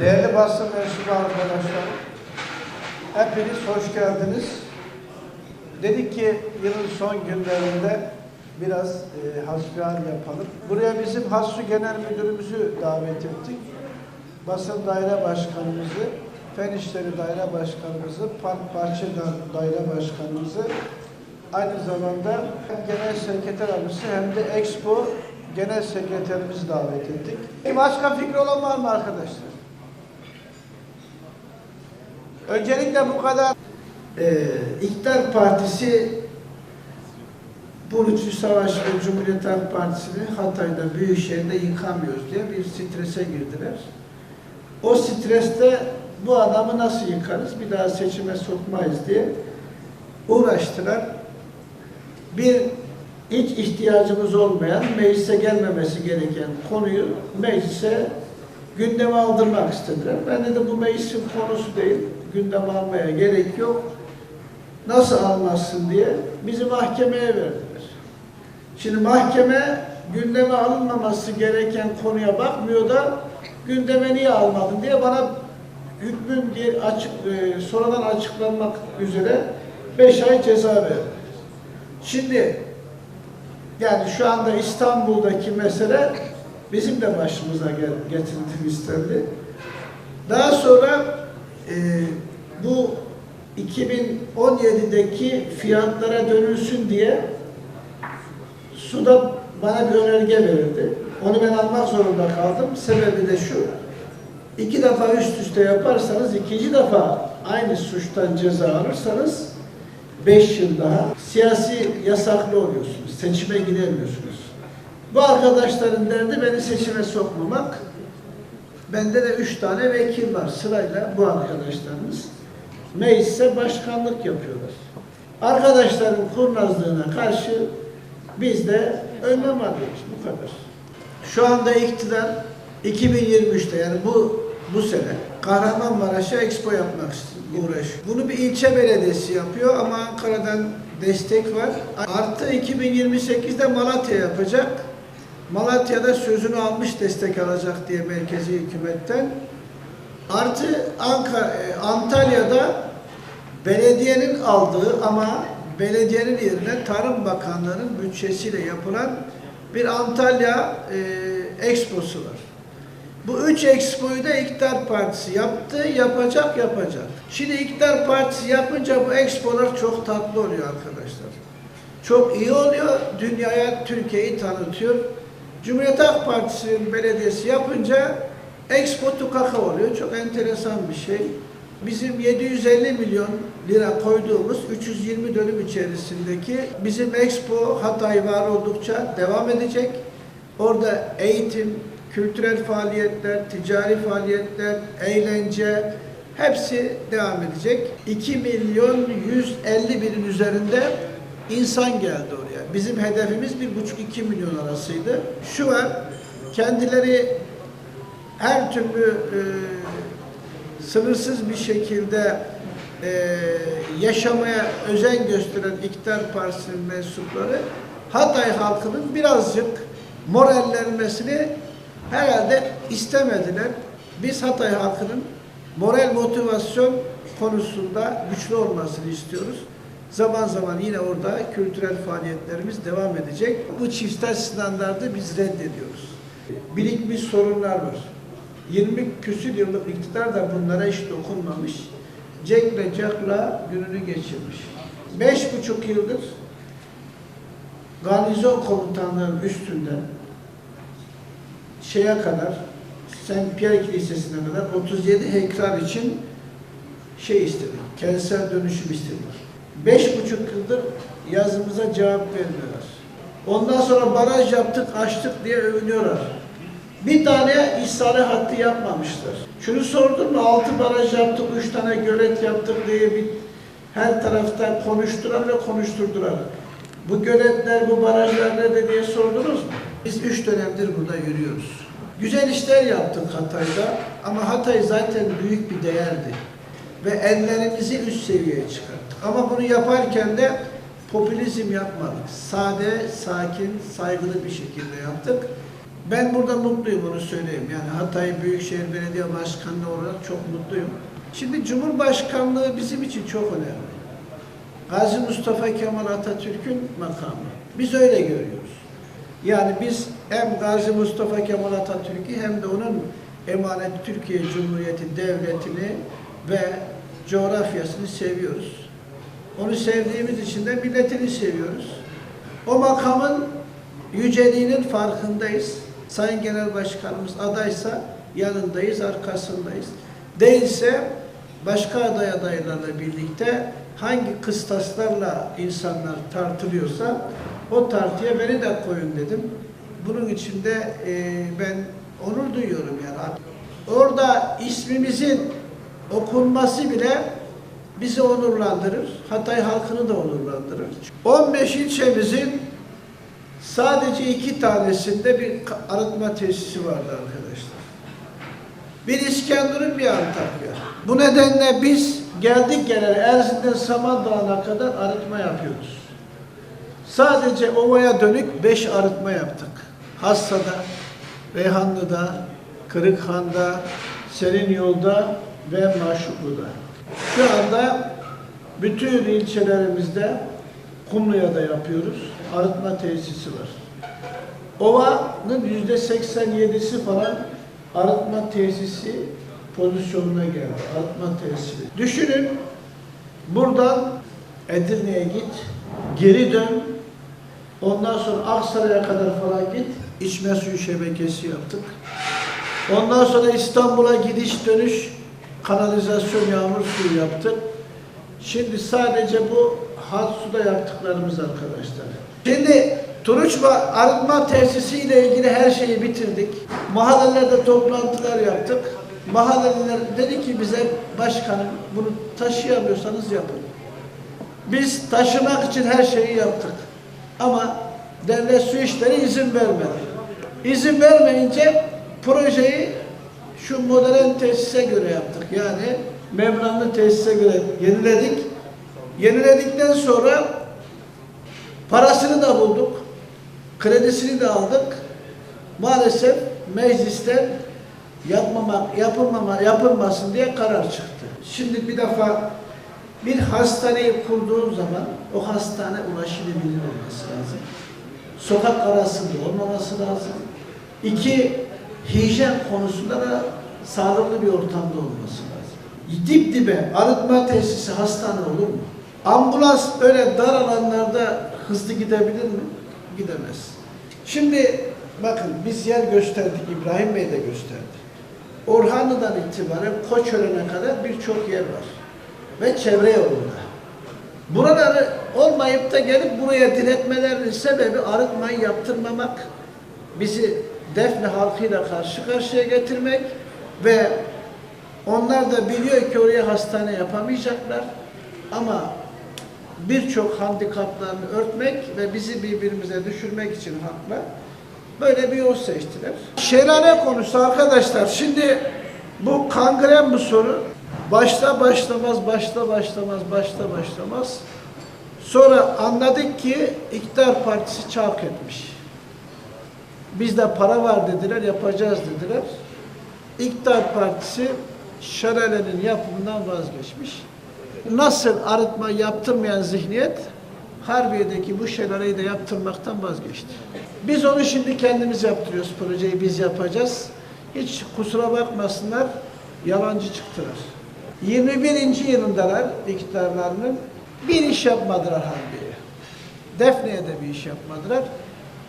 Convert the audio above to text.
Değerli basın mensubu arkadaşlar, hepiniz hoş geldiniz. Dedik ki yılın son günlerinde biraz e, hasbihal yapalım. Buraya bizim Hassu Genel Müdürümüzü davet ettik. Basın Daire Başkanımızı, Fen İşleri Daire Başkanımızı, Park Bahçe Da- Daire Başkanımızı, aynı zamanda hem Genel Sekreter Abisi hem de Expo Genel Sekreterimizi davet ettik. Başka fikri olan var mı arkadaşlar? Öncelikle bu kadar ee, İktidar Partisi Bulucu Savaş ve Cumhuriyet Halk Partisi'ni Hatay'da, Büyükşehir'de yıkamıyoruz diye bir strese girdiler. O streste bu adamı nasıl yıkarız, bir daha seçime sokmayız diye uğraştılar. Bir hiç ihtiyacımız olmayan, meclise gelmemesi gereken konuyu meclise gündeme aldırmak istediler. Ben dedim bu meclisin konusu değil, gündeme almaya gerek yok. Nasıl almazsın diye bizi mahkemeye verdiler. Şimdi mahkeme gündeme alınmaması gereken konuya bakmıyor da gündeme niye almadın diye bana hükmün diye açık, e, sonradan açıklanmak üzere 5 ay ceza verdi. Şimdi yani şu anda İstanbul'daki mesele bizim de başımıza gel, getirildi istendi. Daha sonra e, bu 2017'deki fiyatlara dönülsün diye suda bana bir önerge verildi. Onu ben almak zorunda kaldım. Sebebi de şu. İki defa üst üste yaparsanız, ikinci defa aynı suçtan ceza alırsanız beş yıl daha siyasi yasaklı oluyorsunuz. Seçime giremiyorsunuz. Bu arkadaşların derdi beni seçime sokmamak. Bende de üç tane vekil var. Sırayla bu arkadaşlarımız meclise başkanlık yapıyorlar. Arkadaşların kurnazlığına karşı biz de önlem alıyoruz. Bu kadar. Şu anda iktidar 2023'te yani bu bu sene Kahramanmaraş'a expo yapmak uğraşıyor. Bunu bir ilçe belediyesi yapıyor ama Ankara'dan destek var. Artı 2028'de Malatya yapacak. Malatya'da sözünü almış destek alacak diye merkezi hükümetten. Artı Ankara, e, Antalya'da belediyenin aldığı ama belediyenin yerine Tarım Bakanlığı'nın bütçesiyle yapılan bir Antalya e, Expo'su var. Bu üç expoyu da İktidar Partisi yaptı, yapacak, yapacak. Şimdi İktidar Partisi yapınca bu expolar çok tatlı oluyor arkadaşlar. Çok iyi oluyor, dünyaya Türkiye'yi tanıtıyor. Cumhuriyet Halk Partisi'nin belediyesi yapınca Expo Tukaka oluyor. Çok enteresan bir şey. Bizim 750 milyon lira koyduğumuz 320 dönüm içerisindeki bizim Expo Hatay var oldukça devam edecek. Orada eğitim, kültürel faaliyetler, ticari faaliyetler, eğlence hepsi devam edecek. 2 milyon 150 binin üzerinde insan geldi oraya. Bizim hedefimiz 1,5-2 milyon arasıydı. Şu var, kendileri her türlü e, sınırsız bir şekilde e, yaşamaya özen gösteren iktidar partisinin mensupları Hatay halkının birazcık morallenmesini herhalde istemediler. Biz Hatay halkının moral motivasyon konusunda güçlü olmasını istiyoruz. Zaman zaman yine orada kültürel faaliyetlerimiz devam edecek. Bu çifter standardı biz reddediyoruz. Birikmiş sorunlar var. 20 küsür yıllık iktidar da bunlara hiç dokunmamış. Cekle cakla gününü geçirmiş. Beş buçuk yıldır garnizon komutanlığının üstünden şeye kadar Saint Pierre Kilisesi'ne kadar 37 hektar için şey istedik. Kentsel dönüşüm istedik. Beş buçuk yıldır yazımıza cevap vermiyorlar. Ondan sonra baraj yaptık, açtık diye övünüyorlar. Bir tane ishale hattı yapmamışlar. Şunu sordum mu? Altı baraj yaptık, üç tane gölet yaptık diye bir her taraftan konuşturan ve konuşturdular. Bu göletler, bu barajlar nerede diye sordunuz mu? Biz üç dönemdir burada yürüyoruz. Güzel işler yaptık Hatay'da ama Hatay zaten büyük bir değerdi. Ve ellerimizi üst seviyeye çıkarttık. Ama bunu yaparken de popülizm yapmadık. Sade, sakin, saygılı bir şekilde yaptık. Ben burada mutluyum onu söyleyeyim. Yani Hatay Büyükşehir Belediye Başkanlığı olarak çok mutluyum. Şimdi Cumhurbaşkanlığı bizim için çok önemli. Gazi Mustafa Kemal Atatürk'ün makamı. Biz öyle görüyoruz. Yani biz hem Gazi Mustafa Kemal Atatürk'ü hem de onun emanet Türkiye Cumhuriyeti Devleti'ni ve coğrafyasını seviyoruz. Onu sevdiğimiz için de milletini seviyoruz. O makamın yüceliğinin farkındayız. Sayın Genel Başkanımız adaysa yanındayız, arkasındayız. Değilse başka aday adaylarla birlikte hangi kıstaslarla insanlar tartılıyorsa o tartıya beni de koyun dedim. Bunun için de e, ben onur duyuyorum yani. Orada ismimizin okunması bile bizi onurlandırır. Hatay halkını da onurlandırır. 15 ilçemizin sadece iki tanesinde bir arıtma tesisi vardı arkadaşlar. Bir İskenderun, bir Antakya. Bu nedenle biz geldik geleli Erzin'den Samandağ'a kadar arıtma yapıyoruz. Sadece ovaya dönük 5 arıtma yaptık. Hassa'da, Reyhanlı'da, Kırıkhan'da, Serin Yolda ve Maşuklu'da. Şu anda bütün ilçelerimizde Kumlu'ya da yapıyoruz. Arıtma tesisi var. Ova'nın yüzde 87'si falan arıtma tesisi pozisyonuna geldi. Arıtma tesisi. Düşünün buradan Edirne'ye git, geri dön, ondan sonra Aksaray'a kadar falan git, içme suyu şebekesi yaptık. Ondan sonra İstanbul'a gidiş dönüş kanalizasyon yağmur suyu yaptık. Şimdi sadece bu hat suda yaptıklarımız arkadaşlar. Şimdi Turuçba arıtma tesisi ile ilgili her şeyi bitirdik. Mahallelerde toplantılar yaptık. Mahalleler dedi ki bize başkanım bunu taşıyamıyorsanız yapın. Biz taşımak için her şeyi yaptık. Ama devlet su işleri izin vermedi. İzin vermeyince projeyi şu modern tesise göre yaptık. Yani membranlı tesise göre yeniledik. Yeniledikten sonra parasını da bulduk. Kredisini de aldık. Maalesef meclisten yapmamak, yapılmama, yapılmasın diye karar çıktı. Şimdi bir defa bir hastaneyi kurduğun zaman o hastane ulaşılabilir olması lazım. Sokak arasında olmaması lazım. İki, hijyen konusunda da sağlıklı bir ortamda olması lazım. Dip dibe arıtma tesisi hastane olur mu? Ambulans öyle dar alanlarda hızlı gidebilir mi? Gidemez. Şimdi bakın biz yer gösterdik, İbrahim Bey de gösterdi. Orhanlı'dan itibaren Koçören'e kadar birçok yer var. Ve çevre yolunda. Buraları olmayıp da gelip buraya diretmelerinin sebebi arıtmayı yaptırmamak, bizi Defne halkıyla karşı karşıya getirmek ve onlar da biliyor ki oraya hastane yapamayacaklar ama birçok handikaplarını örtmek ve bizi birbirimize düşürmek için hakla böyle bir yol seçtiler. Şelale konusu arkadaşlar şimdi bu kangren bu soru. Başta başlamaz, başta başlamaz, başta başlamaz. Sonra anladık ki iktidar partisi çark etmiş. Bizde para var dediler, yapacağız dediler. İktidar partisi şelalenin yapımından vazgeçmiş. Nasıl arıtma yaptırmayan zihniyet Harbiye'deki bu şelaleyi de yaptırmaktan vazgeçti. Biz onu şimdi kendimiz yaptırıyoruz. Projeyi biz yapacağız. Hiç kusura bakmasınlar, yalancı çıktılar. 21. yılındalar iktidarlarının bir iş yapmadılar Harbiye'ye. Defne'ye de bir iş yapmadılar.